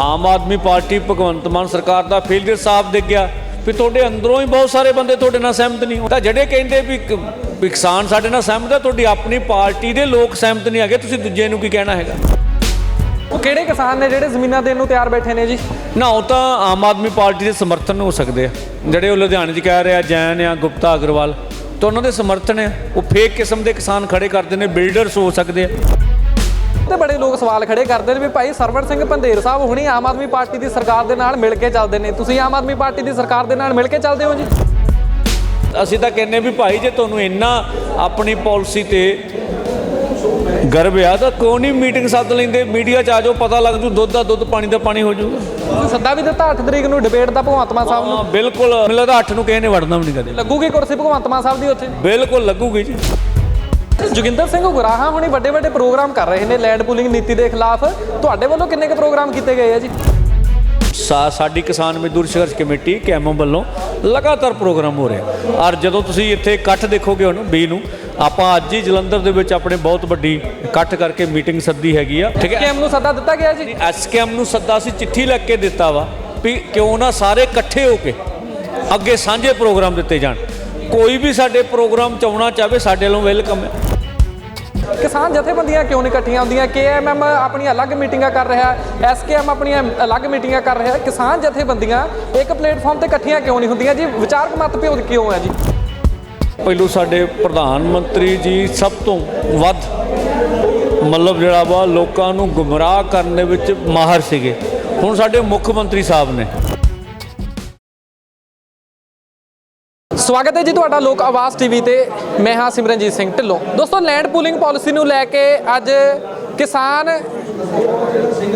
Aam Aadmi party Bhagwant Mann ਸਰਕਾਰ ਦਾ failure ਸਾਫ਼ ਦਿਖ ਗਿਆ ਵੀ ਤੁਹਾਡੇ ਅੰਦਰੋਂ ਹੀ ਬਹੁਤ ਸਾਰੇ ਬੰਦੇ ਤੁਹਾਡੇ ਨਾਲ ਸਹਿਮਤ ਨਹੀਂ ਤਾਂ ਜਿਹੜੇ ਕਹਿੰਦੇ ਵੀ ਕਿਸਾਨ ਸਾਡੇ ਨਾਲ ਸਹਿਮਤ ਹੈ ਤੁਹਾਡੀ ਆਪਣੀ ਪਾਰਟੀ ਦੇ ਲੋਕ ਸਹਿਮਤ ਨਹੀਂ ਹੈਗੇ ਤੁਸੀਂ ਦੂਜੇ ਨੂੰ ਕੀ ਕਹਿਣਾ ਹੈਗਾ? ਉਹ ਕਿਹੜੇ ਕਿਸਾਨ ਨੇ ਜਿਹੜੇ ਜ਼ਮੀਨਾਂ ਦੇਣ ਨੂੰ ਤਿਆਰ ਬੈਠੇ ਨੇ ਜੀ? ਨਾ ਉਹ ਤਾਂ ਆਮ ਆਦਮੀ ਪਾਰਟੀ ਦੇ ਸਮਰਥਨ ਨੂੰ ਹੋ ਸਕਦੇ ਆ। ਜਿਹੜੇ ਉਹ ਲੁਧਿਆਣੇ 'ਚ ਕਹਿ ਰਿਹਾ ਜੈਨ ਆ ਗੁਪਤਾ ਅਗਰਵਾਲ ਤਾਂ ਉਹਨਾਂ ਦੇ ਸਮਰਥਨ ਆ। ਉਹ ਫੇਕ ਕਿਸਮ ਦੇ ਕਿਸਾਨ ਖੜੇ ਕਰਦੇ ਨੇ ਬਿਲਡਰਸ ਹੋ ਸਕਦੇ ਆ। ਤੇ ਬੜੇ ਲੋਕ ਸਵਾਲ ਖੜੇ ਕਰਦੇ ਨੇ ਵੀ ਭਾਈ ਸਰਵਣ ਸਿੰਘ ਪੰਧੇਰ ਸਾਹਿਬ ਹੁਣੀ ਆਮ ਆਦਮੀ ਪਾਰਟੀ ਦੀ ਸਰਕਾਰ ਦੇ ਨਾਲ ਮਿਲ ਕੇ ਚੱਲਦੇ ਨੇ। ਤੁਸੀਂ ਆਮ ਆਦਮੀ ਪਾਰਟੀ ਦੀ ਸਰਕਾਰ ਦੇ ਨਾਲ ਮਿਲ ਕੇ ਚੱਲਦੇ ਹੋ ਜੀ? ਅਸੀਂ ਤਾਂ ਕਹਿੰਨੇ ਵੀ ਭਾਈ ਜੇ ਤੁਹਾਨੂੰ ਇੰਨਾ ਆਪਣੀ ਪਾਲਿਸੀ ਤੇ ਗਰਵ ਆ ਤਾਂ ਕਿਉਂ ਨਹੀਂ ਮੀਟਿੰਗ ਸੱਦ ਲੈਂਦੇ? ਮੀਡੀਆ 'ਚ ਆ ਜਾਓ ਪਤਾ ਲੱਗ ਜੂ ਦੁੱਧ ਦਾ ਦੁੱਧ ਪਾਣੀ ਦਾ ਪਾਣੀ ਹੋ ਜਾਊਗਾ। ਸੱਦਾ ਵੀ ਦਿੱਤਾ 8 ਤਰੀਕ ਨੂੰ ਡਿਬੇਟ ਦਾ ਭਗਵੰਤ ਮਾਨ ਸਾਹਿਬ ਨੂੰ? ਬਿਲਕੁਲ। ਮੈਨੂੰ ਲੱਗਦਾ 8 ਨੂੰ ਕਿਸੇ ਨੇ ਵੜਨਾ ਵੀ ਨਹੀਂ ਕਦੇ। ਲੱਗੂਗੀ ਕੁਰਸੀ ਭਗਵੰਤ ਮਾਨ ਸਾਹਿਬ ਦੀ ਉੱਥੇ? ਬਿਲਕੁਲ ਲੱਗੂਗੀ ਜੀ। ਜੋਗਿੰਦਰ ਸਿੰਘ ਗੁਰਾਹਾ ਹੁਣੀ ਵੱਡੇ ਵੱਡੇ ਪ੍ਰੋਗਰਾਮ ਕਰ ਰਹੇ ਨੇ ਲੈਂਡ ਪੂਲਿੰਗ ਨੀਤੀ ਦੇ ਖਿਲਾਫ। ਤੁਹਾਡੇ ਵੱਲੋਂ ਕਿੰਨੇ ਕੁ ਪ੍ਰੋਗਰਾਮ ਕੀਤੇ ਗਏ ਆ ਜੀ? ਸਾ ਸਾਡੀ ਕਿਸਾਨ ਮਜ਼ਦੂਰ ਸੰਘਰਸ਼ ਕਮੇਟੀ ਕੈਮੋ ਵੱਲੋਂ ਲਗਾਤਾਰ ਪ੍ਰੋਗਰਾਮ ਹੋ ਰਿਹਾ। ਔਰ ਜਦੋਂ ਤੁਸੀਂ ਇੱਥੇ ਇਕੱਠ ਦੇਖੋਗੇ ਹੁਣ 20 ਨੂੰ ਆਪਾਂ ਅੱਜ ਹੀ ਜਲੰਧਰ ਦੇ ਵਿੱਚ ਆਪਣੇ ਬਹੁਤ ਵੱਡੀ ਇਕੱਠ ਕਰਕੇ ਮੀਟਿੰਗ ਸੱਦੀ ਹੈਗੀ ਆ। ਠੀਕ ਹੈ। ਕੇਐਮ ਨੂੰ ਸੱਦਾ ਦਿੱਤਾ ਗਿਆ ਜੀ? ਐਸਕੇਐਮ ਨੂੰ ਸੱਦਾ ਸੀ ਚਿੱਠੀ ਲਿਖ ਕੇ ਦਿੱਤਾ ਵਾ ਵੀ ਕਿਉਂ ਨਾ ਸਾਰੇ ਇਕੱਠੇ ਹੋ ਕੇ ਅੱਗੇ ਸਾਂਝੇ ਪ੍ਰੋਗਰਾਮ ਦਿੱਤੇ ਜਾਣ। ਕੋਈ ਵੀ ਸਾਡੇ ਪ੍ਰੋਗਰਾਮ ਚ ਆਉਣਾ ਸਾਡੇ ਵੱਲੋਂ ਵੈਲਕਮ ਹੈ। ਕਿਸਾਨ ਜਥੇਬੰਦੀਆਂ ਕਿਉਂ ਨਹੀਂ ਇਕੱਠੀਆਂ ਹੁੰਦੀਆਂ? ਕੇਐਮਐਮ ਆਪਣੀਆਂ ਅਲੱਗ ਮੀਟਿੰਗਾਂ ਕਰ ਰਿਹਾ ਐਸਕੇਐਮ ਆਪਣੀਆਂ ਅਲੱਗ ਮੀਟਿੰਗਾਂ ਕਰ ਰਿਹਾ। ਕਿਸਾਨ ਜਥੇਬੰਦੀਆਂ ਇੱਕ ਪਲੇਟਫਾਰਮ ਤੇ ਇਕੱਠੀਆਂ ਕਿਉਂ ਨਹੀਂ ਹੁੰਦੀਆਂ ਜੀ? ਵਿਚਾਰਕ ਮਤਭੇਦ ਕਿਉਂ ਹੈ ਜੀ? ਪਹਿਲੂ ਸਾਡੇ ਪ੍ਰਧਾਨ ਮੰਤਰੀ ਜੀ ਸਭ ਤੋਂ ਵੱਧ ਮਤਲਬ ਜਿਹੜਾ ਵਾ ਲੋਕਾਂ ਨੂੰ ਗੁੰਮਰਾਹ ਕਰਨ ਦੇ ਵਿੱਚ ਮਾਹਰ ਸੀਗੇ। ਹੁਣ ਸਾਡੇ ਮੁੱਖ ਮੰਤਰੀ ਸਾਹਿਬ ਨੇ ਸਵਾਗਤ ਹੈ ਜੀ ਤੁਹਾਡਾ ਲੋਕ ਆਵਾਜ਼ ਟੀਵੀ ਤੇ। ਮੈਂ ਹਾਂ ਸਿਮਰਨਜੀਤ ਸਿੰਘ ਢਿੱਲੋਂ। ਦੋਸਤੋ ਲੈਂਡ ਪੂਲਿੰਗ ਪਾਲਿਸੀ ਨੂੰ ਲੈ ਕੇ ਅੱਜ ਕਿਸਾਨ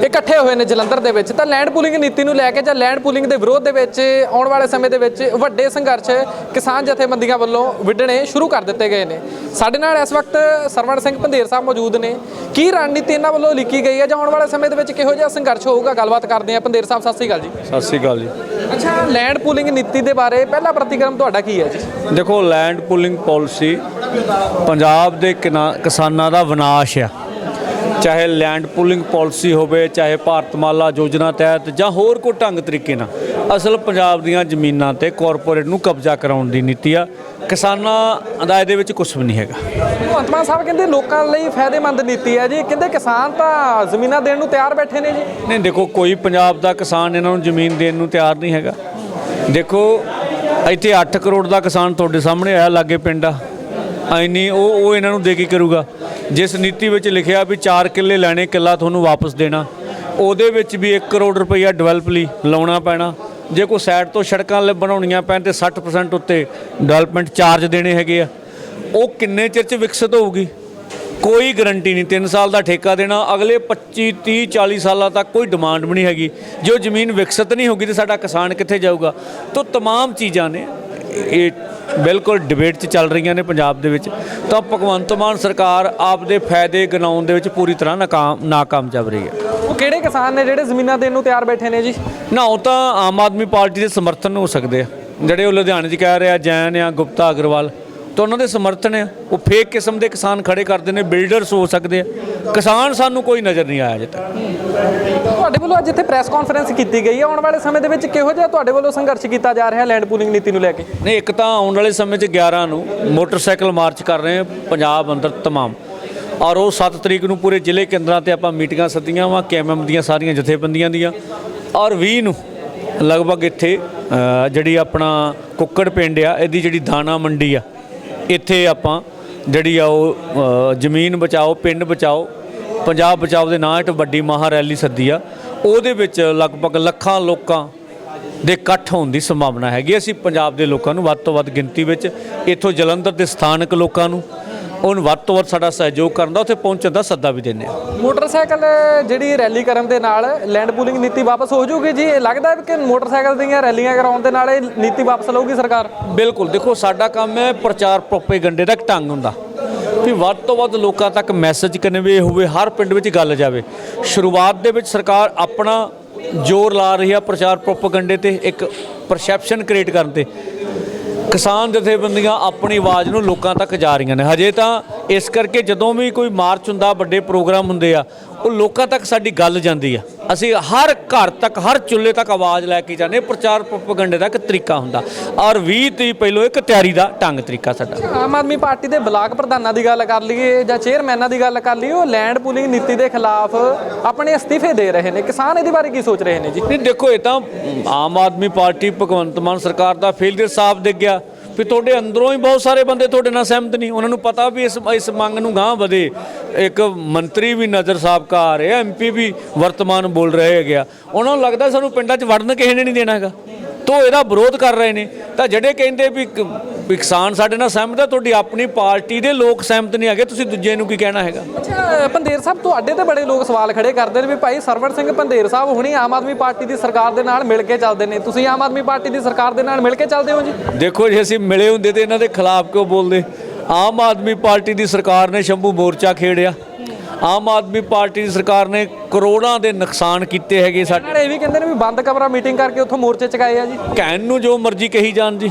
ਇਕੱਠੇ ਹੋਏ ਨੇ ਜਲੰਧਰ ਦੇ ਵਿੱਚ। ਤਾਂ ਲੈਂਡ ਪੂਲਿੰਗ ਨੀਤੀ ਨੂੰ ਲੈ ਕੇ ਜਾਂ ਲੈਂਡ ਪੂਲਿੰਗ ਦੇ ਵਿਰੋਧ ਦੇ ਵਿੱਚ ਆਉਣ ਵਾਲੇ ਸਮੇਂ ਦੇ ਵਿੱਚ ਵੱਡੇ ਸੰਘਰਸ਼ ਕਿਸਾਨ ਜਥੇਬੰਦੀਆਂ ਵੱਲੋਂ ਵਿੱਢਣੇ ਸ਼ੁਰੂ ਕਰ ਦਿੱਤੇ ਗਏ ਨੇ। ਸਾਡੇ ਨਾਲ ਇਸ ਵਕਤ ਸਰਵਣ ਸਿੰਘ ਪੰਧੇਰ ਸਾਹਿਬ ਮੌਜੂਦ ਨੇ। ਕੀ ਰਣਨੀਤੀ ਇਹਨਾਂ ਵੱਲੋਂ ਲਿਖੀ ਗਈ ਹੈ ਜਾਂ ਆਉਣ ਵਾਲੇ ਸਮੇਂ ਦੇ ਵਿੱਚ ਕਿਹੋ ਜਿਹਾ ਸੰਘਰਸ਼ ਹੋਊਗਾ? ਗੱਲਬਾਤ ਕਰਦੇ ਹਾਂ। ਪੰਧੇਰ ਸਾਹਿਬ ਸਤਿ ਸ੍ਰੀ ਅਕਾਲ ਜੀ। ਸਤਿ ਸ੍ਰੀ ਅਕਾਲ ਜੀ। ਅੱਛਾ ਲੈਂਡ ਪੂਲਿੰਗ ਨੀਤੀ ਦੇ ਬਾਰੇ ਪਹਿਲਾ ਪ੍ਰਤੀਕਰਮ ਤੁਹਾਡਾ ਕੀ ਹੈ ਜੀ? ਦੇਖੋ ਲੈਂਡ ਪੁਲਿੰਗ ਪਾਲਿਸੀ ਪੰਜਾਬ ਦੇ ਕਿਸਾਨਾਂ ਦਾ ਵਿਨਾਸ਼ ਆ। ਚਾਹੇ ਲੈਂਡ ਪੁਲਿੰਗ ਪਾਲਿਸੀ ਹੋਵੇ ਚਾਹੇ ਭਾਰਤਮਾਲਾ ਯੋਜਨਾ ਤਹਿਤ ਜਾਂ ਹੋਰ ਕੋਈ ਢੰਗ ਤਰੀਕੇ ਨਾਲ ਅਸਲ ਪੰਜਾਬ ਦੀਆਂ ਜ਼ਮੀਨਾਂ ਤੇ ਕਾਰਪੋਰੇਟ ਨੂੰ ਕਬਜ਼ਾ ਕਰਾਉਣ ਦੀ ਨੀਤੀ ਆ। ਕਿਸਾਨਾਂ ਦਾ ਇਹਦੇ ਵਿੱਚ ਕੁਝ ਵੀ ਨਹੀਂ ਹੈਗਾ। ਭਗਵੰਤ ਮਾਨ ਸਾਹਿਬ ਕਹਿੰਦੇ ਲੋਕਾਂ ਲਈ ਫਾਇਦੇਮੰਦ ਨੀਤੀ ਹੈ ਜੀ। ਕਹਿੰਦੇ ਕਿਸਾਨ ਤਾਂ ਜ਼ਮੀਨਾਂ ਦੇਣ ਨੂੰ ਤਿਆਰ ਬੈਠੇ ਨੇ ਜੀ। ਨਹੀਂ ਦੇਖੋ ਕੋਈ ਪੰਜਾਬ ਦਾ ਕਿਸਾਨ ਇਹਨਾਂ ਨੂੰ ਜ਼ਮੀਨ ਦੇਣ ਨੂੰ ਤਿਆਰ ਨਹੀਂ ਹੈਗਾ। ਦੇਖੋ ਇੱਥੇ 8 ਕਰੋੜ ਦਾ ਕਿਸਾਨ ਤੁਹਾਡੇ ਸਾਹਮਣੇ ਆਇਆ ਲਾਗੇ ਪਿੰਡ ਆ। ਐ ਨਹੀਂ, ਉਹ ਉਹ ਇਹਨਾਂ ਨੂੰ ਦੇ ਕੇ ਕਰੂਗਾ? ਜਿਸ ਨੀਤੀ ਵਿੱਚ ਲਿਖਿਆ ਵੀ 4 ਕਿੱਲੇ ਲੈਣੇ, ਕਿੱਲਾ ਤੁਹਾਨੂੰ ਵਾਪਸ ਦੇਣਾ, ਉਹਦੇ ਵਿੱਚ ਵੀ 1 ਕਰੋੜ ਰੁਪਈਆ ਡਿਵੈਲਪ ਲਈ ਲਾਉਣਾ ਪੈਣਾ। ਜੇ ਕੋਈ ਸਾਈਡ ਤੋਂ ਸੜਕਾਂ ਲ- ਬਣਾਉਣੀਆਂ ਪੈਣ ਤੇ 60% ਉੱਤੇ ਡਿਵੈਲਪਮੈਂਟ ਚਾਰਜ ਦੇਣੇ ਹੈਗੇ ਆ, ਉਹ ਕਿੰਨੇ ਚਿਰ ਚ ਵਿਕਸਿਤ ਹੋਊਗੀ? ਕੋਈ ਗਰੰਟੀ ਨਹੀਂ। 3 ਸਾਲ ਦਾ ਠੇਕਾ ਦੇਣਾ, ਅਗਲੇ 25 30 40 ਸਾਲਾਂ ਤੱਕ ਕੋਈ ਡਿਮਾਂਡ ਵੀ ਨਹੀਂ ਹੈਗੀ। ਜੋ ਜ਼ਮੀਨ ਵਿਕਸਿਤ ਨਹੀਂ ਹੋਗੀ ਤੇ ਸਾਡਾ ਕਿਸਾਨ ਕਿੱਥੇ ਜਾਊਗਾ? ਤਾਂ, ਤਮਾਮ ਚੀਜ਼ਾਂ ਨੇ, ਇਹ ਬਿਲਕੁਲ ਡਿਬੇਟ 'ਚ ਚੱਲ ਰਹੀਆਂ ਨੇ ਪੰਜਾਬ ਦੇ ਵਿੱਚ। ਤਾਂ ਭਗਵੰਤ ਮਾਨ ਸਰਕਾਰ ਆਪਦੇ ਫਾਇਦੇ ਗਨਾਉਣ ਦੇ ਵਿੱਚ ਪੂਰੀ ਤਰ੍ਹਾਂ ਨਾਕਾਮ ਨਾਕਾਮ ਚੱਲ ਰਹੀ ਹੈ। ਉਹ ਕਿਹੜੇ ਕਿਸਾਨ ਨੇ ਜਿਹੜੇ ਜ਼ਮੀਨਾਂ ਦੇਣ ਨੂੰ ਤਿਆਰ ਬੈਠੇ ਨੇ ਜੀ? ਨਾ ਉਹ ਤਾਂ ਆਮ ਆਦਮੀ ਪਾਰਟੀ ਦੇ ਸਮਰਥਨ ਹੋ ਸਕਦੇ ਆ। ਜਿਹੜੇ ਉਹ ਲੁਧਿਆਣੇ 'ਚ ਕਹਿ ਰਿਹਾ ਜੈਨ ਆ ਗੁਪਤਾ ਅਗਰਵਾਲ। ਤਾਂ ਉਹਨਾਂ ਦੇ ਸਮਰਥਨ ਆ। ਉਹ ਫੇਕ ਕਿਸਮ ਦੇ ਕਿਸਾਨ ਖੜੇ ਕਰਦੇ ਨੇ ਬਿਲਡਰਸ ਹੋ ਸਕਦੇ ਆ। ਕਿਸਾਨ ਸਾਨੂੰ ਕੋਈ ਨਜ਼ਰ ਨਹੀਂ ਆਇਆ ਅਜੇ ਤੱਕ। ਤੁਹਾਡੇ ਵੱਲੋਂ ਅੱਜ ਇੱਥੇ ਪ੍ਰੈਸ ਕਾਨਫਰੰਸ ਕੀਤੀ ਗਈ ਹੈ ਆਉਣ ਵਾਲੇ ਸਮੇਂ ਦੇ ਵਿੱਚ ਕਿਹੋ ਜਿਹਾ ਤੁਹਾਡੇ ਵੱਲੋਂ ਸੰਘਰਸ਼ ਕੀਤਾ ਜਾ ਰਿਹਾ ਲੈਂਡ ਪੂਲਿੰਗ ਨੀਤੀ ਨੂੰ ਲੈ ਕੇ? ਨਹੀਂ ਇੱਕ ਤਾਂ ਆਉਣ ਵਾਲੇ ਸਮੇਂ 'ਚ 11 ਨੂੰ ਮੋਟਰਸਾਈਕਲ ਮਾਰਚ ਕਰ ਰਹੇ ਹਾਂ ਪੰਜਾਬ ਅੰਦਰ ਤਮਾਮ। ਔਰ ਉਹ 7 ਤਰੀਕ ਨੂੰ ਪੂਰੇ ਜ਼ਿਲ੍ਹੇ ਕੇਂਦਰਾਂ ਤੇ ਆਪਾਂ ਮੀਟਿੰਗਾਂ ਸੱਦੀਆਂ ਵਾ ਕੇਐਮਐਮ ਦੀਆਂ ਸਾਰੀਆਂ ਜਥੇਬੰਦੀਆਂ ਦੀਆਂ। ਔਰ 20 ਨੂੰ ਲਗਭਗ ਇੱਥੇ ਜਿਹੜੀ ਆਪਣਾ ਕੁੱਕੜ ਪਿੰਡ ਆ ਇਹਦੀ ਜਿਹੜੀ ਦਾਣਾ ਮੰਡੀ ਆ ਇੱਥੇ ਆਪਾਂ ਜਿਹੜੀ ਆ ਉਹ ਜ਼ਮੀਨ ਬਚਾਓ, ਪਿੰਡ ਬਚਾਓ, ਪੰਜਾਬ ਬਚਾਓ ਦੇ ਨਾਂ ਇੱਕ ਵੱਡੀ ਮਹਾ ਰੈਲੀ ਸੱਦੀ ਆ। ਉਹਦੇ ਵਿੱਚ ਲਗਭਗ ਲੱਖਾਂ ਲੋਕਾਂ ਦੇ ਇਕੱਠ ਹੋਣ ਦੀ ਸੰਭਾਵਨਾ ਹੈਗੀ। ਅਸੀਂ ਪੰਜਾਬ ਦੇ ਲੋਕਾਂ ਨੂੰ ਵੱਧ ਤੋਂ ਵੱਧ ਗਿਣਤੀ ਵਿੱਚ, ਇੱਥੋਂ ਜਲੰਧਰ ਦੇ ਸਥਾਨਕ ਲੋਕਾਂ ਨੂੰ ਉਹਨੂੰ ਵੱਧ ਤੋਂ ਵੱਧ ਸਾਡਾ ਸਹਿਯੋਗ ਕਰਨ ਦਾ ਉੱਥੇ ਪਹੁੰਚਣ ਦਾ ਸੱਦਾ ਵੀ ਦਿੰਦੇ ਹਾਂ। ਮੋਟਰਸਾਈਕਲ ਜਿਹੜੀ ਰੈਲੀ ਕਰਨ ਦੇ ਨਾਲ ਲੈਂਡ ਪੂਲਿੰਗ ਨੀਤੀ ਵਾਪਸ ਹੋ ਜਾਊਗੀ ਜੀ? ਇਹ ਲੱਗਦਾ ਹੈ ਕਿ ਮੋਟਰਸਾਈਕਲ ਦੀਆਂ ਰੈਲੀਆਂ ਕਰਾਉਣ ਦੇ ਨਾਲ ਇਹ ਨੀਤੀ ਵਾਪਸ ਲਊਗੀ ਸਰਕਾਰ? ਬਿਲਕੁਲ ਦੇਖੋ ਸਾਡਾ ਕੰਮ ਹੈ ਪ੍ਰਚਾਰ ਪ੍ਰੋਪੇਗੰਡੇ ਦਾ ਇੱਕ ਢੰਗ ਹੁੰਦਾ। ਵੀ ਵੱਧ ਤੋਂ ਵੱਧ ਲੋਕਾਂ ਤੱਕ ਮੈਸੇਜ ਕਨਵੇ ਹੋਵੇ ਹਰ ਪਿੰਡ ਵਿੱਚ ਗੱਲ ਜਾਵੇ। ਸ਼ੁਰੂਆਤ ਦੇ ਵਿੱਚ ਸਰਕਾਰ ਆਪਣਾ ਜ਼ੋਰ ਲਾ ਰਹੀ ਹੈ ਪ੍ਰਚਾਰ ਪ੍ਰੋਪੇਗੰਡੇ ਤੇ ਇੱਕ ਪਰਸੈਪਸ਼ਨ ਕ੍ਰੀਏਟ ਕਰਨ ਤੇ। ਕਿਸਾਨ ਜਥੇਬੰਦੀਆਂ ਆਪਣੀ ਆਵਾਜ਼ ਨੂੰ ਲੋਕਾਂ ਤੱਕ ਜਾ ਰਹੀਆਂ ਨੇ। ਹਜੇ ਤਾਂ ਇਸ ਕਰਕੇ ਜਦੋਂ ਵੀ ਕੋਈ ਮਾਰਚ ਹੁੰਦਾ, ਵੱਡੇ ਪ੍ਰੋਗਰਾਮ ਹੁੰਦੇ ਆ ਉਹ ਲੋਕਾਂ ਤੱਕ ਸਾਡੀ ਗੱਲ ਜਾਂਦੀ ਆ। ਅਸੀਂ ਹਰ ਘਰ ਤੱਕ ਹਰ ਚੁੱਲ੍ਹੇ ਤੱਕ ਆਵਾਜ਼ ਲੈ ਕੇ ਜਾਂਦੇ। ਪ੍ਰਚਾਰ ਪ੍ਰੋਪਗੰਡੇ ਦਾ ਇੱਕ ਤਰੀਕਾ ਹੁੰਦਾ। ਔਰ 20 ਤੀਹ ਪਹਿਲੋਂ ਇੱਕ ਤਿਆਰੀ ਦਾ ਢੰਗ ਤਰੀਕਾ ਸਾਡਾ। ਆਮ ਆਦਮੀ ਪਾਰਟੀ ਦੇ ਬਲਾਕ ਪ੍ਰਧਾਨਾਂ ਦੀ ਗੱਲ ਕਰ ਲਈਏ ਜਾਂ ਚੇਅਰਮੈਨਾਂ ਦੀ ਗੱਲ ਕਰ ਲਈਏ ਉਹ ਲੈਂਡ ਪੂਲਿੰਗ ਨੀਤੀ ਦੇ ਖਿਲਾਫ ਆਪਣੇ ਅਸਤੀਫੇ ਦੇ ਰਹੇ ਨੇ। ਕਿਸਾਨ ਇਹਦੇ ਬਾਰੇ ਕੀ ਸੋਚ ਰਹੇ ਨੇ ਜੀ? ਨਹੀਂ ਦੇਖੋ ਇਹ ਤਾਂ ਆਮ ਆਦਮੀ ਪਾਰਟੀ ਭਗਵੰਤ ਮਾਨ ਸਰਕਾਰ ਦਾ ਫੇਲਿਅਰ ਸਾਫ਼ ਦਿਖ ਗਿਆ। ਵੀ ਤੁਹਾਡੇ ਅੰਦਰੋਂ ਹੀ ਬਹੁਤ ਸਾਰੇ ਬੰਦੇ ਤੁਹਾਡੇ ਨਾਲ ਸਹਿਮਤ ਨਹੀਂ। ਉਹਨਾਂ ਨੂੰ ਪਤਾ ਵੀ ਇਸ ਇਸ ਮੰਗ ਨੂੰ ਗਾਂਹ ਵਧੇ। ਇੱਕ ਮੰਤਰੀ ਵੀ ਨਜ਼ਰ ਸਾਬਕਾ ਆ ਰਹੇ ਐਮਪੀ ਵੀ ਵਰਤਮਾਨ ਬੋਲ ਰਹੇ ਹੈਗੇ। ਆ ਉਹਨਾਂ ਨੂੰ ਲੱਗਦਾ ਸਾਨੂੰ ਪਿੰਡਾਂ 'ਚ ਵੜਨ ਕਿਸੇ ਨੇ ਨਹੀਂ ਦੇਣਾ ਹੈਗਾ। ਤੋ ਇਹਦਾ ਵਿਰੋਧ ਕਰ ਰਹੇ ਨੇ। ਤਾਂ ਜਿਹੜੇ ਕਹਿੰਦੇ ਵੀ ਵੀ ਕਿਸਾਨ ਸਾਡੇ ਨਾਲ ਸਹਿਮਤ ਹੈ ਤੁਹਾਡੀ ਆਪਣੀ ਪਾਰਟੀ ਦੇ ਲੋਕ ਸਹਿਮਤ ਨਹੀਂ ਹੈਗੇ ਤੁਸੀਂ ਦੂਜੇ ਨੂੰ ਕੀ ਕਹਿਣਾ ਹੈਗਾ? ਅੱਛਾ ਪੰਦੇਰ ਸਾਹਿਬ ਤੁਹਾਡੇ ਤੇ ਬੜੇ ਲੋਕ ਸਵਾਲ ਖੜੇ ਕਰਦੇ ਨੇ ਵੀ ਭਾਈ ਸਰਵਰ ਸਿੰਘ ਪੰਦੇਰ ਸਾਹਿਬ ਹੁਣੀ ਆਮ ਆਦਮੀ ਪਾਰਟੀ ਦੀ ਸਰਕਾਰ ਦੇ ਨਾਲ ਮਿਲ ਕੇ ਚੱਲਦੇ ਨੇ। ਤੁਸੀਂ ਆਮ ਆਦਮੀ ਪਾਰਟੀ ਦੀ ਸਰਕਾਰ ਦੇ ਨਾਲ ਮਿਲ ਕੇ ਚੱਲਦੇ ਹੋ ਜੀ? ਦੇਖੋ ਜੇ ਅਸੀਂ ਮਿਲੇ ਹੁੰਦੇ ਤੇ ਇਹਨਾਂ ਦੇ ਖਿਲਾਫ ਕਿਉਂ ਬੋਲਦੇ? ਆਮ ਆਦਮੀ ਪਾਰਟੀ ਦੀ ਸਰਕਾਰ ਨੇ ਸ਼ੰਭੂ ਮੋਰਚਾ ਖੇੜਿਆ। ਆਮ ਆਦਮੀ ਪਾਰਟੀ ਦੀ ਸਰਕਾਰ ਨੇ ਕਰੋੜਾਂ ਦੇ ਨੁਕਸਾਨ ਕੀਤੇ ਹੈਗੇ ਸਾਡੇ। ਇਹ ਵੀ ਕਹਿੰਦੇ ਨੇ ਵੀ ਬੰਦ ਕਮਰਾ ਮੀਟਿੰਗ ਕਰਕੇ ਉੱਥੋਂ ਮੋਰਚੇ ਚਕਾਏ ਆ ਜੀ। ਕਹਿਣ ਨੂੰ ਜੋ ਮਰਜ਼ੀ ਕਹੀ ਜਾਣ ਜੀ।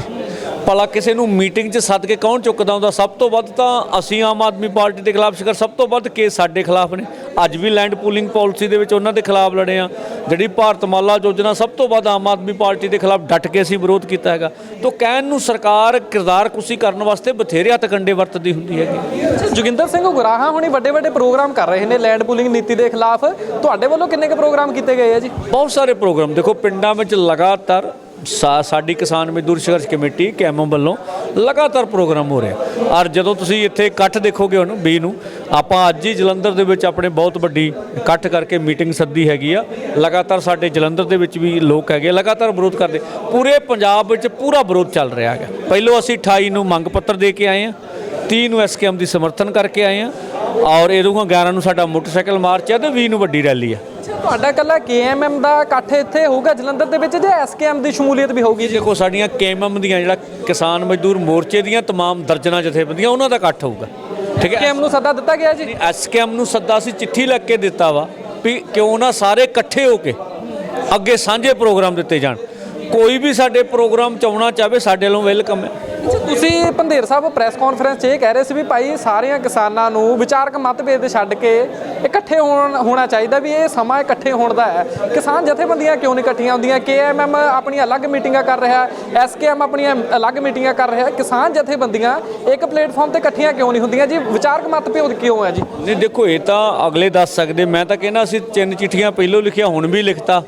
ਭਲਾ ਕਿਸੇ ਨੂੰ ਮੀਟਿੰਗ 'ਚ ਸੱਦ ਕੇ ਕੌਣ ਚੁੱਕਦਾ ਹੁੰਦਾ? ਸਭ ਤੋਂ ਵੱਧ ਤਾਂ ਅਸੀਂ ਆਮ ਆਦਮੀ ਪਾਰਟੀ ਦੇ ਖਿਲਾਫ ਸ਼ਿਕਰ ਸਭ ਤੋਂ ਵੱਧ ਕੇਸ ਸਾਡੇ ਖਿਲਾਫ ਨੇ। ਅੱਜ ਵੀ ਲੈਂਡ ਪੂਲਿੰਗ ਪਾਲਿਸੀ ਦੇ ਵਿੱਚ ਉਹਨਾਂ ਦੇ ਖਿਲਾਫ ਲੜੇ ਆ ਜਿਹੜੀ ਭਾਰਤਮਾਲਾ ਯੋਜਨਾ ਸਭ ਤੋਂ ਵੱਧ ਆਮ ਆਦਮੀ ਪਾਰਟੀ ਦੇ ਖਿਲਾਫ ਡਟ ਕੇ ਅਸੀਂ ਵਿਰੋਧ ਕੀਤਾ ਹੈਗਾ। ਤੋਂ ਕਹਿਣ ਨੂੰ ਸਰਕਾਰ ਕਿਰਦਾਰ ਕੁਸੀ ਕਰਨ ਵਾਸਤੇ ਬਥੇਰੇ ਹੱਥਕੰਡੇ ਵਰਤਦੀ ਹੁੰਦੀ ਹੈਗੀ। ਜੋਗਿੰਦਰ ਸਿੰਘ ਗੁਰਾਹਾਂ ਹੁਣੀ ਵੱਡੇ ਵੱਡੇ ਪ੍ਰੋਗਰਾਮ ਕਰ ਰਹੇ ਨੇ ਲੈਂਡ ਪੂਲਿੰਗ ਨੀਤੀ ਦੇ ਖਿਲਾਫ। ਤੁਹਾਡੇ ਵੱਲੋਂ ਕਿੰਨੇ ਕੁ ਪ੍ਰੋਗਰਾਮ ਕੀਤੇ ਗਏ ਆ ਜੀ? ਬਹੁਤ ਸਾਰੇ ਪ੍ਰੋਗਰਾਮ। ਦੇਖੋ ਪਿੰਡਾਂ ਵਿੱਚ ਲਗਾਤਾਰ ਸਾਡੀ ਕਿਸਾਨ ਮਜ਼ਦੂਰ ਸੰਘਰਸ਼ ਕਮੇਟੀ, ਕੈਮੋ ਵੱਲੋਂ ਲਗਾਤਾਰ ਪ੍ਰੋਗਰਾਮ ਹੋ ਰਿਹਾ। ਔਰ ਜਦੋਂ ਤੁਸੀਂ ਇੱਥੇ ਇਕੱਠ ਦੇਖੋਗੇ ਹੁਣ 20 ਨੂੰ, ਆਪਾਂ ਅੱਜ ਹੀ ਜਲੰਧਰ ਦੇ ਵਿੱਚ ਆਪਣੇ ਬਹੁਤ ਵੱਡੀ ਇਕੱਠ ਕਰਕੇ ਮੀਟਿੰਗ ਸੱਦੀ ਹੈਗੀ ਆ। ਲਗਾਤਾਰ ਸਾਡੇ ਜਲੰਧਰ ਦੇ ਵਿੱਚ ਵੀ ਲੋਕ ਹੈਗੇ ਲਗਾਤਾਰ ਵਿਰੋਧ ਕਰਦੇ। ਪੂਰੇ ਪੰਜਾਬ ਵਿੱਚ ਪੂਰਾ ਵਿਰੋਧ ਚੱਲ ਰਿਹਾ ਹੈਗਾ। ਪਹਿਲੋਂ ਅਸੀਂ 28 ਨੂੰ ਮੰਗ ਪੱਤਰ ਦੇ ਕੇ ਆਏ ਆ 30 ਨੂੰ ਐਸਕੇਐਮ ਦੀ ਸਮਰਥਨ ਕਰਕੇ ਆਏ ਆ, ਔਰ ਇਹਦੋਂ 11 ਨੂੰ ਸਾਡਾ ਮੋਟਰਸਾਈਕਲ ਮਾਰਚ ਹੈ ਤੇ 20 ਨੂੰ ਵੱਡੀ ਰੈਲੀ ਆ। ਤੁਹਾਡਾ ਕੱਲਾ ਕੇਐਮਐਮ ਦਾ ਇਕੱਠ ਇੱਥੇ ਹੋਊਗਾ ਜਲੰਧਰ ਦੇ ਵਿੱਚ ਜਾਂ ਐਸਕੇਐਮ ਦੀ ਸ਼ਮੂਲੀਅਤ ਵੀ ਹੋਊਗੀ? ਦੇਖੋ ਸਾਡੀਆਂ ਕੇਐਮਐਮ ਦੀਆਂ ਜਿਹੜਾ ਕਿਸਾਨ ਮਜ਼ਦੂਰ ਮੋਰਚੇ ਦੀਆਂ ਤਮਾਮ ਦਰਜਨਾਂ ਜਥੇਬੰਦੀਆਂ ਉਹਨਾਂ ਦਾ ਇਕੱਠ ਹੋਊਗਾ। ਠੀਕ ਹੈ? ਕੇਐਮ ਨੂੰ ਸੱਦਾ ਦਿੱਤਾ ਗਿਆ ਜੀ? ਐਸਕੇਐਮ ਨੂੰ ਸੱਦਾ ਅਸੀਂ ਚਿੱਠੀ ਲਿਖ ਕੇ ਦਿੱਤਾ ਵਾ ਵੀ ਕਿਉਂ ਨਾ ਸਾਰੇ ਇਕੱਠੇ ਹੋ ਕੇ ਅੱਗੇ ਸਾਂਝੇ ਪ੍ਰੋਗਰਾਮ ਦਿੱਤੇ ਜਾਣ। ਕੋਈ ਵੀ ਸਾਡੇ ਪ੍ਰੋਗਰਾਮ ਚ ਆਉਣਾ ਚਾਹਵੇ ਸਾਡੇ ਵੱਲੋਂ ਵੈਲਕਮ ਹੈ। ਤੁਸੀਂ ਪੰਧੇਰ ਸਾਹਿਬ ਪ੍ਰੈਸ ਕਾਨਫਰੰਸ 'ਚ ਇਹ ਕਹਿ ਰਹੇ ਸੀ ਵੀ ਭਾਈ ਸਾਰਿਆਂ ਕਿਸਾਨਾਂ ਨੂੰ ਵਿਚਾਰਕ ਮਤਭੇਦ ਛੱਡ ਕੇ ਇਕੱਠੇ ਹੋਣ ਹੋਣਾ ਚਾਹੀਦਾ ਵੀ ਇਹ ਸਮਾਂ ਇਕੱਠੇ ਹੋਣ ਦਾ ਹੈ। ਕਿਸਾਨ ਜਥੇਬੰਦੀਆਂ ਕਿਉਂ ਨਹੀਂ ਇਕੱਠੀਆਂ ਹੁੰਦੀਆਂ? ਕੇਐਮਐਮ ਆਪਣੀਆਂ ਅਲੱਗ ਮੀਟਿੰਗਾਂ ਕਰ ਰਿਹਾ ਐਸਕੇਐਮ ਆਪਣੀਆਂ ਅਲੱਗ ਮੀਟਿੰਗਾਂ ਕਰ ਰਿਹਾ। ਕਿਸਾਨ ਜਥੇਬੰਦੀਆਂ ਇੱਕ ਪਲੇਟਫਾਰਮ ਤੇ ਇਕੱਠੀਆਂ ਕਿਉਂ ਨਹੀਂ ਹੁੰਦੀਆਂ ਜੀ? ਵਿਚਾਰਕ ਮਤਭੇਦ ਕਿਉਂ ਹੈ ਜੀ? ਨਹੀਂ ਦੇਖੋ ਇਹ ਤਾਂ ਅਗਲੇ ਦੱਸ ਸਕਦੇ। ਮੈਂ ਤਾਂ ਕਹਿੰਦਾ ਅਸੀਂ ਤਿੰਨ ਚਿੱਠੀਆਂ ਪਹਿਲੋਂ ਲਿਖਿਆ ਹੁਣ ਵੀ ਲਿਖਤਾ।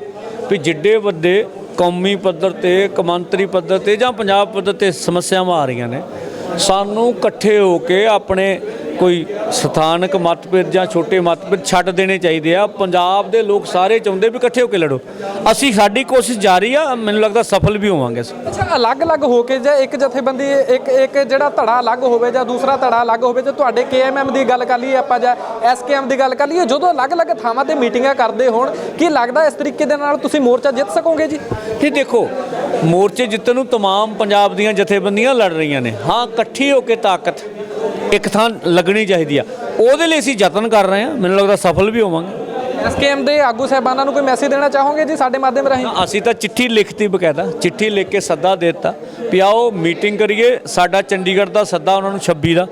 ਵੀ ਜਿੱਡੇ ਵੱਡੇ ਕੌਮੀ ਪੱਧਰ ਤੇ ਕਮਾਂਤਰੀ ਪੱਧਰ ਤੇ ਜਾਂ ਪੰਜਾਬ ਪੱਧਰ ਤੇ ਸਮੱਸਿਆਵਾਂ ਆ ਰਹੀਆਂ ਨੇ। ਸਾਨੂੰ ਇਕੱਠੇ ਹੋ ਕੇ ਆਪਣੇ ਕੋਈ ਸਥਾਨਕ ਮਤਭੇਦ ਜਾਂ ਛੋਟੇ ਮਤਭੇਦ ਛੱਡ ਦੇਣੇ ਚਾਹੀਦੇ ਆ ਪੰਜਾਬ ਦੇ ਲੋਕ ਸਾਰੇ ਚਾਹੁੰਦੇ ਵੀ ਇਕੱਠੇ ਹੋ ਕੇ ਲੜੋ ਅਸੀਂ ਸਾਡੀ ਕੋਸ਼ਿਸ਼ ਜਾਰੀ ਆ ਮੈਨੂੰ ਲੱਗਦਾ ਸਫਲ ਵੀ ਹੋਵਾਂਗੇ ਅਸੀਂ ਅੱਛਾ ਅਲੱਗ-ਅਲੱਗ ਹੋ ਕੇ ਜਾਂ ਇੱਕ ਜਥੇਬੰਦੀ ਇੱਕ ਇੱਕ ਜਿਹੜਾ ਧੜਾ ਅਲੱਗ ਹੋਵੇ ਜਾਂ ਦੂਸਰਾ ਧੜਾ ਅਲੱਗ ਹੋਵੇ ਜੇ ਤੁਹਾਡੇ ਕੇਐਮਐਮ ਦੀ ਗੱਲ ਕਰ ਲਈਏ ਆਪਾਂ ਜਾਂ ਐਸਕੇਐਮ ਦੀ ਗੱਲ ਕਰ ਲਈਏ ਜਦੋਂ ਅਲੱਗ-ਅਲੱਗ ਥਾਵਾਂ ਤੇ ਮੀਟਿੰਗਾਂ ਕਰਦੇ ਹੋਣ ਕੀ ਲੱਗਦਾ ਇਸ ਤਰੀਕੇ ਦੇ ਨਾਲ ਤੁਸੀਂ ਮੋਰਚਾ ਜਿੱਤ ਸਕੋਗੇ ਜੀ ਇਹ ਦੇਖੋ ਮੋਰਚੇ ਜਿੱਤਣ ਨੂੰ तमाम ਪੰਜਾਬ ਦੀਆਂ ਜਥੇਬੰਦੀਆਂ ਲੜ ਰਹੀਆਂ ਨੇ ਹਾਂ ਇਕੱਠੀ ਹੋ ਕੇ ਤਾਕਤ ਇੱਕ ਥਾਂ ਲੱਗਣੀ ਚਾਹੀਦੀ ਆ। ਉਹਦੇ ਲਈ ਅਸੀਂ ਯਤਨ ਕਰ ਰਹੇ ਹਾਂ। ਮੈਨੂੰ ਲੱਗਦਾ ਸਫਲ ਵੀ ਹੋਵਾਂਗੇ। ਐਸਕੇਐਮ ਦੇ ਆਗੂ ਸਾਹਿਬਾਨਾਂ ਨੂੰ ਕੋਈ ਮੈਸੇਜ ਦੇਣਾ ਚਾਹੋਗੇ ਜੀ ਸਾਡੇ ਮਾਧਿਅਮ ਰਾਹੀਂ? ਅਸੀਂ ਤਾਂ ਚਿੱਠੀ ਲਿਖਤੀ ਬਕਾਇਦਾ। ਚਿੱਠੀ ਲਿਖ ਕੇ ਸੱਦਾ ਦੇ ਦਿੱਤਾ ਵੀ ਆਓ ਮੀਟਿੰਗ ਕਰੀਏ। ਸਾਡਾ ਚੰਡੀਗੜ੍ਹ ਦਾ ਸੱਦਾ ਉਹਨਾਂ ਨੂੰ 26 ਦਾ।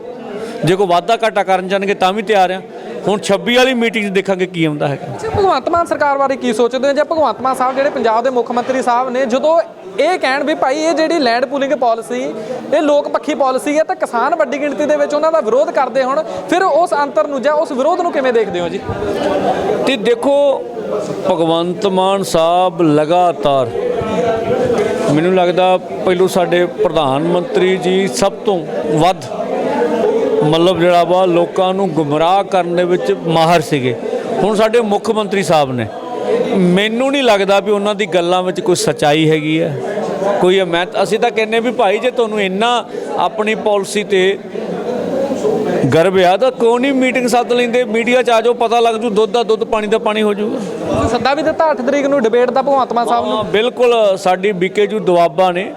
ਜੇ ਕੋਈ ਵਾਧਾ ਘਾਟਾ ਕਰਨ ਜਾਣਗੇ ਤਾਂ ਵੀ ਤਿਆਰ ਆ। ਹੁਣ 26 ਵਾਲੀ ਮੀਟਿੰਗ 'ਚ ਦੇਖਾਂਗੇ ਕੀ ਹੁੰਦਾ ਹੈਗਾ। ਅੱਛਾ ਭਗਵੰਤ ਮਾਨ ਸਰਕਾਰ ਬਾਰੇ ਕੀ ਸੋਚਦੇ ਹੋ? ਜਾਂ ਭਗਵੰਤ ਮਾਨ ਸਾਹਿਬ ਜਿਹੜੇ ਪੰਜਾਬ ਦੇ ਮੁੱਖ ਮੰਤਰੀ ਸਾਹਿਬ ਨੇ ਜਦੋਂ ਇਹ ਕਹਿਣ ਵੀ ਭਾਈ ਇਹ ਜਿਹੜੀ ਲੈਂਡ ਪੂਲਿੰਗ ਪਾਲਿਸੀ ਇਹ ਲੋਕ ਪੱਖੀ ਪਾਲਿਸੀ ਹੈ ਤਾਂ ਕਿਸਾਨ ਵੱਡੀ ਗਿਣਤੀ ਦੇ ਵਿੱਚ ਉਹਨਾਂ ਦਾ ਵਿਰੋਧ ਕਰਦੇ ਹੋਣ। ਫਿਰ ਉਸ ਅੰਤਰ ਨੂੰ ਜਾਂ ਉਸ ਵਿਰੋਧ ਨੂੰ ਕਿਵੇਂ ਦੇਖਦੇ ਹੋ ਜੀ? ਤੇ ਦੇਖੋ, ਭਗਵੰਤ ਮਾਨ ਸਾਹਿਬ ਲਗਾਤਾਰ ਮੈਨੂੰ ਲੱਗਦਾ ਪਹਿਲੋਂ ਸਾਡੇ ਪ੍ਰਧਾਨ ਮੰਤਰੀ ਜੀ ਸਭ ਤੋਂ ਵੱਧ ਮਤਲਬ ਜਿਹੜਾ ਵਾ ਲੋਕਾਂ ਨੂੰ ਗੁੰਮਰਾਹ ਕਰਨ ਦੇ ਵਿੱਚ ਮਾਹਰ ਸੀਗੇ। ਹੁਣ ਸਾਡੇ ਮੁੱਖ ਮੰਤਰੀ ਸਾਹਿਬ ਨੇ। ਮੈਨੂੰ ਨਹੀਂ ਲੱਗਦਾ ਵੀ ਉਹਨਾਂ ਦੀ ਗੱਲਾਂ ਵਿੱਚ ਕੋਈ ਸਚਾਈ ਹੈਗੀ ਹੈ। ਕੋਈ ਮੈਂ ਅਸੀਂ ਤਾਂ ਕਹਿੰਨੇ ਵੀ ਭਾਈ ਜੇ ਤੁਹਾਨੂੰ ਇੰਨਾ ਆਪਣੀ ਪਾਲਿਸੀ ਤੇ ਗਰਬ ਆ ਤਾਂ ਕਿਉਂ ਨਹੀਂ ਮੀਟਿੰਗ ਸੱਦ ਲੈਂਦੇ? ਮੀਡੀਆ 'ਚ ਆ ਜਾਓ ਪਤਾ ਲੱਗ ਜੂ ਦੁੱਧ ਦਾ ਦੁੱਧ ਪਾਣੀ ਦਾ ਪਾਣੀ ਹੋ ਜਾਊਗਾ ਤੁਸੀਂ ਸੱਦਾ ਵੀ ਦਿੱਤਾ 8 ਤਰੀਕ ਨੂੰ ਡਿਬੇਟ ਦਾ ਭਗਵੰਤ ਮਾਨ ਸਾਹਿਬ ਨੂੰ। ਬਿਲਕੁਲ ਸਾਡੀ ਬੀਕੇਜੂ ਦੁਆਬਾ ਨੇ।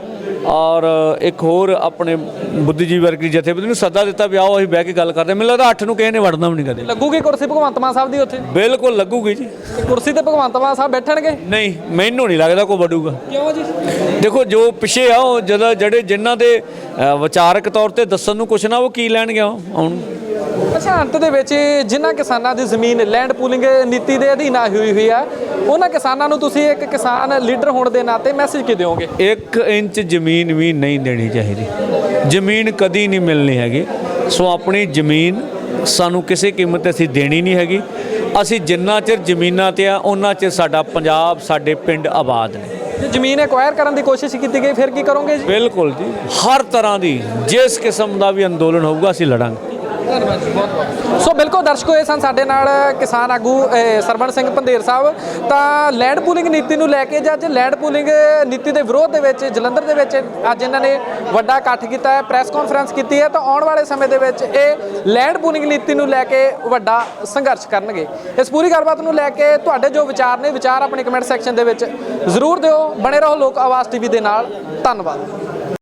ਔਰ ਇੱਕ ਹੋਰ ਆਪਣੇ ਬੁੱਧੀਜੀਵੀ ਵਰਗੀ ਜਥੇਬੰਦੀ ਨੂੰ ਸੱਦਾ ਦਿੱਤਾ ਵੀ ਆਓ ਅਸੀਂ ਬਹਿ ਕੇ ਗੱਲ ਕਰਦੇ। ਮੈਨੂੰ ਲੱਗਦਾ 8 ਨੂੰ ਕਿਸੇ ਨੇ ਵੜਨਾ ਵੀ ਨਹੀਂ ਕਦੇ। ਲੱਗੂਗੀ ਕੁਰਸੀ ਭਗਵੰਤ ਮਾਨ ਸਾਹਿਬ ਦੀ ਉੱਥੇ? ਬਿਲਕੁਲ ਲੱਗੂਗੀ ਜੀ। ਕੁਰਸੀ ਤੇ ਭਗਵੰਤ ਮਾਨ ਸਾਹਿਬ ਬੈਠਣਗੇ? ਨਹੀਂ ਮੈਨੂੰ ਨਹੀਂ ਲੱਗਦਾ ਕੋਈ ਵੜੂਗਾ। ਕਿਉਂ ਜੀ? ਦੇਖੋ ਜੋ ਪਿਛੇ ਆ ਉਹ ਜਦੋਂ ਜਿਹੜੇ ਜਿਨ੍ਹਾਂ ਦੇ ਵਿਚਾਰਕ ਤੌਰ ਤੇ ਦੱਸਣ ਨੂੰ ਕੁਛ ਨਾ ਉਹ ਕੀ ਲੈਣਗੇ ਆਉਣ ਅੰਤ ਦੇ ਵਿੱਚ ਜਿਨ੍ਹਾਂ ਕਿਸਾਨਾਂ ਦੀ ਜ਼ਮੀਨ ਲੈਂਡ ਪੂਲਿੰਗ ਨੀਤੀ ਦੇ ਅਧੀਨ ਆਈ ਹੋਈ ਹੋਈ ਆ ਉਹਨਾਂ ਕਿਸਾਨਾਂ ਨੂੰ ਤੁਸੀਂ ਇੱਕ ਕਿਸਾਨ ਲੀਡਰ ਹੋਣ ਦੇ ਨਾਤੇ ਮੈਸੇਜ ਕੀ ਦਿਓਗੇ? 1 ਇੰਚ ਜ਼ਮੀਨ ਵੀ ਨਹੀਂ ਦੇਣੀ ਚਾਹੀਦੀ। ਜ਼ਮੀਨ ਕਦੀ ਨਹੀਂ ਮਿਲਣੀ ਹੈਗੀ। ਸੋ ਆਪਣੀ ਜ਼ਮੀਨ ਸਾਨੂੰ ਕਿਸੇ ਕੀਮਤ ਤੇ ਅਸੀਂ ਦੇਣੀ ਨਹੀਂ ਹੈਗੀ। ਅਸੀਂ ਜਿੰਨਾ ਚਿਰ ਜ਼ਮੀਨਾਂ ਤੇ ਆ ਉਹਨਾਂ ਚਿਰ ਸਾਡਾ ਪੰਜਾਬ ਸਾਡੇ ਪਿੰਡ ਆਬਾਦ ਨੇ। ਜੇ ਜ਼ਮੀਨ ਐਕਵਾਇਰ ਕਰਨ ਦੀ ਕੋਸ਼ਿਸ਼ ਕੀਤੀ ਗਈ ਫਿਰ ਕੀ ਕਰੋਗੇ ਜੀ? ਬਿਲਕੁਲ ਜੀ। ਹਰ ਤਰ੍ਹਾਂ ਦੀ ਜਿਸ ਕਿਸਮ ਦਾ ਵੀ ਅੰਦੋਲਨ ਹੋਊਗਾ ਅਸੀਂ ਲੜਾਂਗੇ। ਧੰਨਵਾਦ ਜੀ ਬਹੁਤ ਬਹੁਤ। ਸੋ ਬਿਲਕੁਲ ਦਰਸ਼ਕੋ ਇਹ ਸਨ ਸਾਡੇ ਨਾਲ ਕਿਸਾਨ ਆਗੂ ਅਹ, ਸਰਵਣ ਸਿੰਘ ਪੰਧੇਰ ਸਾਹਿਬ। ਤਾਂ ਲੈਂਡ ਪੂਲਿੰਗ ਨੀਤੀ ਨੂੰ ਲੈ ਕੇ ਜਾਂ ਅੱਜ ਲੈਂਡ ਪੂਲਿੰਗ ਨੀਤੀ ਦੇ ਵਿਰੋਧ ਦੇ ਵਿੱਚ ਜਲੰਧਰ ਦੇ ਵਿੱਚ ਅੱਜ ਇਹਨਾਂ ਨੇ ਵੱਡਾ ਇਕੱਠ ਕੀਤਾ ਹੈ ਪ੍ਰੈਸ ਕਾਨਫਰੰਸ ਕੀਤੀ ਹੈ ਤਾਂ ਆਉਣ ਵਾਲੇ ਸਮੇਂ ਦੇ ਵਿੱਚ ਇਹ ਲੈਂਡ ਪੂਲਿੰਗ ਨੀਤੀ ਨੂੰ ਲੈ ਕੇ ਵੱਡਾ ਸੰਘਰਸ਼ ਕਰਨਗੇ। ਇਸ ਪੂਰੀ ਗੱਲਬਾਤ ਨੂੰ ਲੈ ਕੇ ਤੁਹਾਡੇ ਜੋ ਵਿਚਾਰ ਨੇ ਵਿਚਾਰ ਆਪਣੇ ਕਮੈਂਟ ਸੈਕਸ਼ਨ ਦੇ ਵਿੱਚ ਜ਼ਰੂਰ ਦਿਓ। ਬਣੇ ਰਹੋ ਲੋਕ ਆਵਾਜ਼ ਟੀਵੀ ਦੇ ਨਾਲ। ਧੰਨਵਾਦ।